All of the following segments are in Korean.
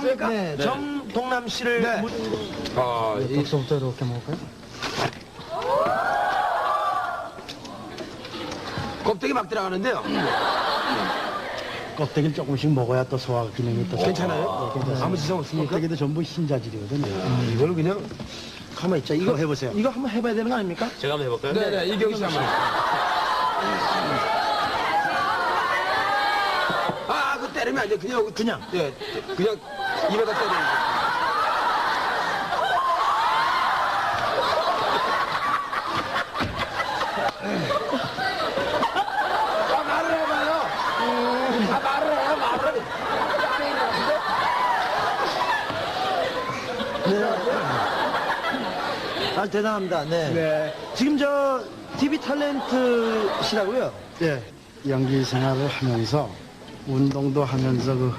됩니까? 네, 정동남 씨를 네. 무- 아, 이 여기서부터 이렇게 먹을까요? 껍데기 막 들어가는데요. 껍데기를 조금씩 먹어야 또 소화 기능이 또 괜찮아요? 네, 괜찮습니다. 아무 지장 없습니까? 껍데기도 전부 흰자질이거든요. 음, 이걸 그냥 가만 있자. 이거 한번 해보세요. 이거 한번 해봐야 되는 거 아닙니까? 제가 한번 해볼까요? 네네 이경희 씨 한번. 아, 그 때리면 안 돼. 그냥 그냥. 예, 그냥 입에다 때리는 거. 아, 말을 해봐요. 아, 말을 해요, 말을. 아 대단합니다. 네. 네. 지금 저 TV 탤런트시라고요? 예, 연기 생활을 하면서 운동도 하면서 그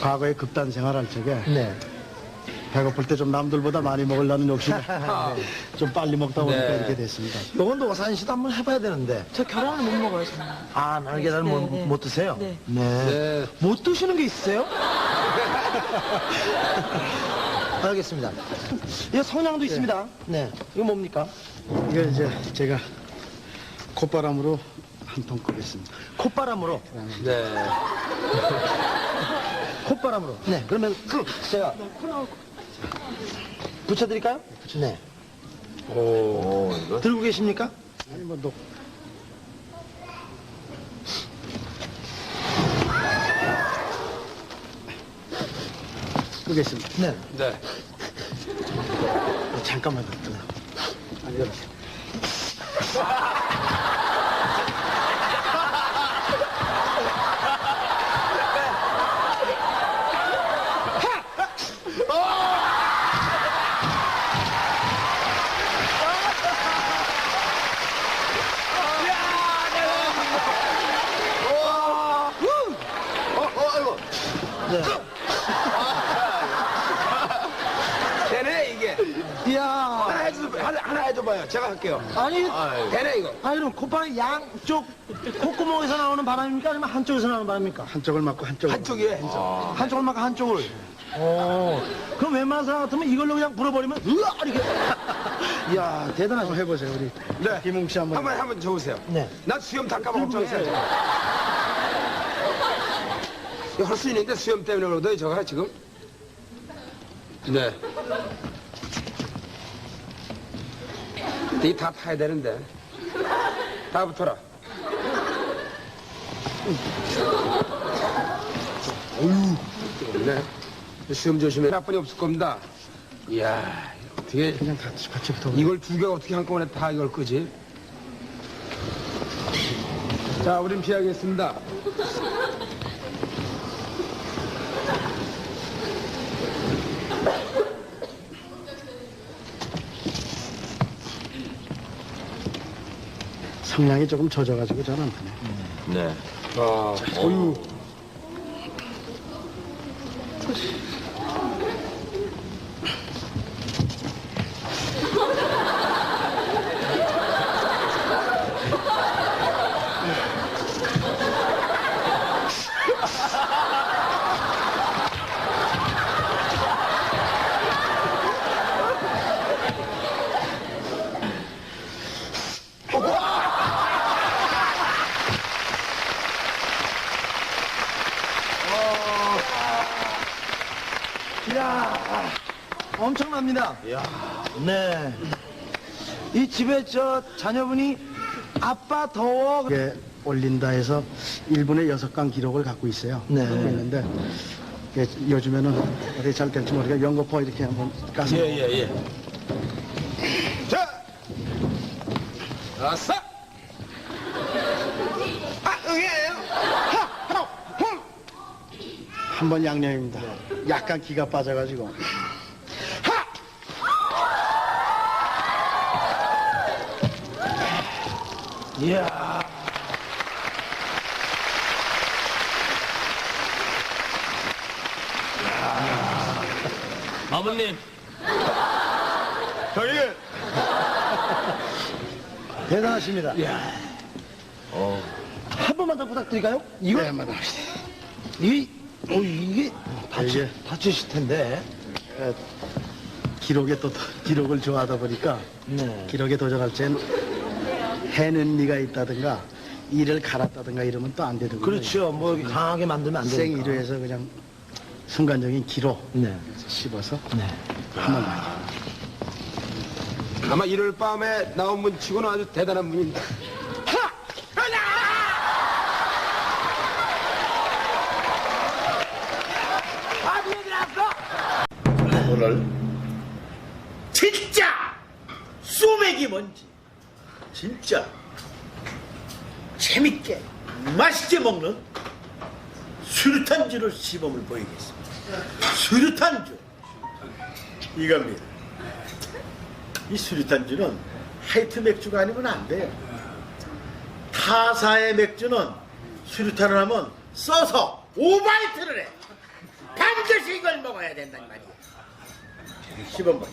과거에 극단 생활할 적에 네. 배고플 때 좀 남들보다 많이 먹으려는 욕심에 좀 빨리 먹다 보니까 네. 이렇게 됐습니다. 요건 노사연 씨도 한번 해봐야 되는데. 저 계란을 못 먹어요, 저는. 아, 날계란을 네, 못, 네. 못 드세요? 네. 네. 못 드시는 게 있으세요? 알겠습니다. 이거 성냥도 있습니다. 네. 이거 뭡니까? 이거 이제 제가 콧바람으로 한 통 끄겠습니다. 콧바람으로. 네. 콧바람으로. 네. 그러면 그 제가 붙여드릴까요? 네. 오, 이거. 들고 계십니까? 아니 뭐 녹. 끄겠습니다. 네. 네. 잠깐만 더. 아니. 네. 되네, 이게. 이야. 하나 해줘, 하나, 하나 해줘봐요. 제가 할게요. 아니, 되네, 이거. 아니, 그럼 콧바람 양쪽 콧구멍에서 나오는 바람입니까? 아니면 한쪽에서 나오는 바람입니까? 한쪽을 맞고 한쪽을. 한쪽이에요, 한쪽. 한쪽을 막 한쪽을. 어. 그럼 웬만한 사람 같으면 이걸로 그냥 불어버리면, 으아! 이렇게. 이야, 대단하죠. 한번 해보세요, 우리. 네. 김웅 씨 한번. 한번, 한번 줘보세요. 네. 나 수염 다 까먹었잖아요. 이거 할수 있는데 수염 때문에 그러더니 저거 지금? 네. 이다 타야 되는데. 다 붙어라. 어휴. 네. 수염 조심해. 나쁜이 없을 겁니다. 이야, 어떻게. 그냥 같이, 같이 붙어. 이걸 두 개가 어떻게 한꺼번에 다 이걸 끄지? 자, 우린 피하겠습니다. 성량이 조금 젖어가지고 잘 안 되네. 네. 아, 어유. 이야, 엄청납니다. 네. 이 집에 저 자녀분이 아빠 더워. 이게 올린다 해서 1분에 6강 기록을 갖고 있어요. 네. 갖고 있는데 이게 요즘에는 어떻게 잘 될지 모르겠어요. 연거포 이렇게 한번 까서 예, 예, 예. 자! 아싸! 아, 응이에요! 하! 하! 홈! 한 번 양념입니다. 약간 기가 빠져가지고 이야. 아버님. 대단하십니다. 한 번만 더 부탁드릴까요? 이거, 네, 맞습니다. 이 어, 이게 다치, 이게- 다치실 텐데. 에, 기록에 또 더- 기록을 좋아하다 보니까 네. 기록에 도전할 땐 해는 니가 있다든가 이를 갈았다든가 이러면 또 안 되는 거예요. 그렇죠. 뭐 강하게 만들면 안 되니까. 생이류에서 그냥 순간적인 기로 네. 씹어서 네. 한번 더. 아마 일요일 밤에 나온 분 치고는 아주 대단한 분 여러분을 진짜 소맥이 뭔지 진짜 재밌게 맛있게 먹는 수류탄주를 시범을 보이겠습니다. 수류탄주 이겁니다. 이 수류탄주는 하이트 맥주가 아니면 안 돼요. 타사의 맥주는 수류탄을 하면 써서 오바이트를 해. 반드시 이걸 먹어야 된단 말이에요. 10원 벌.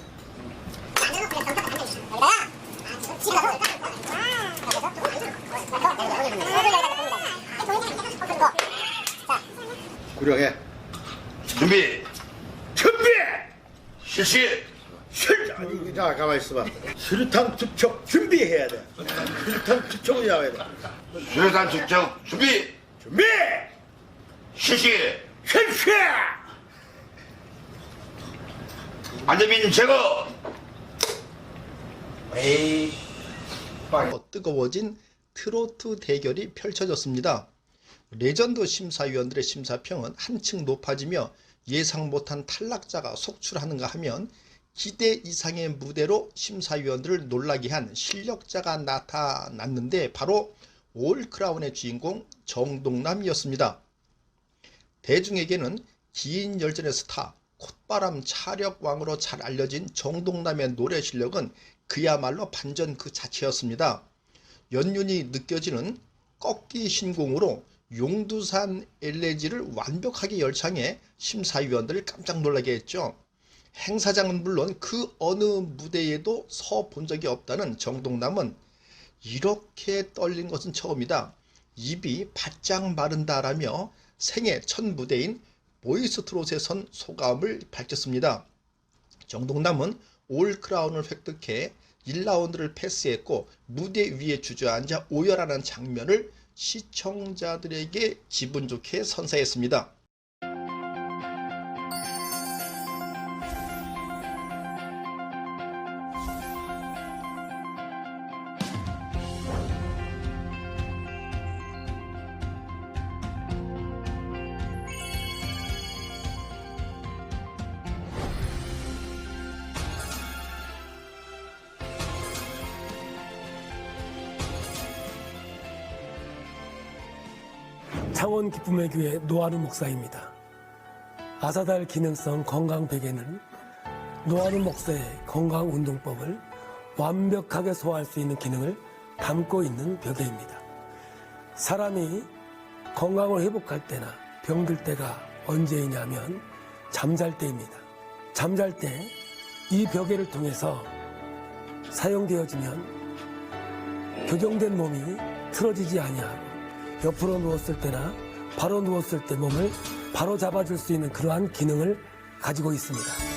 구령해. 준비. 준비. 실시. 실. 아니 자 가만 있어봐. 수류탄 투척 준비해야 돼. 수류탄 투척을 해야 돼. 수류탄 투척 준비. 준비. 실시. 실시. 안전빈 제거 에이 더 뜨거워진 트로트 대결이 펼쳐졌습니다. 레전드 심사위원들의 심사평은 한층 높아지며 예상 못한 탈락자가 속출하는가 하면 기대 이상의 무대로 심사위원들을 놀라게 한 실력자가 나타났는데 바로 올 크라운의 주인공 정동남이었습니다. 대중에게는 긴 열전의 스타, 콧바람 차력왕으로 잘 알려진 정동남의 노래 실력은 그야말로 반전 그 자체였습니다. 연륜이 느껴지는 꺾기 신공으로 용두산 엘레지를 완벽하게 열창해 심사위원들을 깜짝 놀라게 했죠. 행사장은 물론 그 어느 무대에도 서 본 적이 없다는 정동남은 이렇게 떨린 것은 처음이다. 입이 바짝 마른다라며 생애 첫 무대인 보이스트롯에 선 소감을 밝혔습니다. 정동남은 올 크라운을 획득해 1라운드를 패스했고 무대 위에 주저앉아 오열하는 장면을 시청자들에게 기분 좋게 선사했습니다. 창원 기쁨의 교회 노아루 목사입니다. 아사달 기능성 건강 베개는 노아루 목사의 건강 운동법을 완벽하게 소화할 수 있는 기능을 담고 있는 베개입니다. 사람이 건강을 회복할 때나 병들 때가 언제이냐면 잠잘 때입니다. 잠잘 때 이 벽에를 통해서 사용되어지면 교정된 몸이 틀어지지 아니하고 옆으로 누웠을 때나 바로 누웠을 때 몸을 바로 잡아줄 수 있는 그러한 기능을 가지고 있습니다.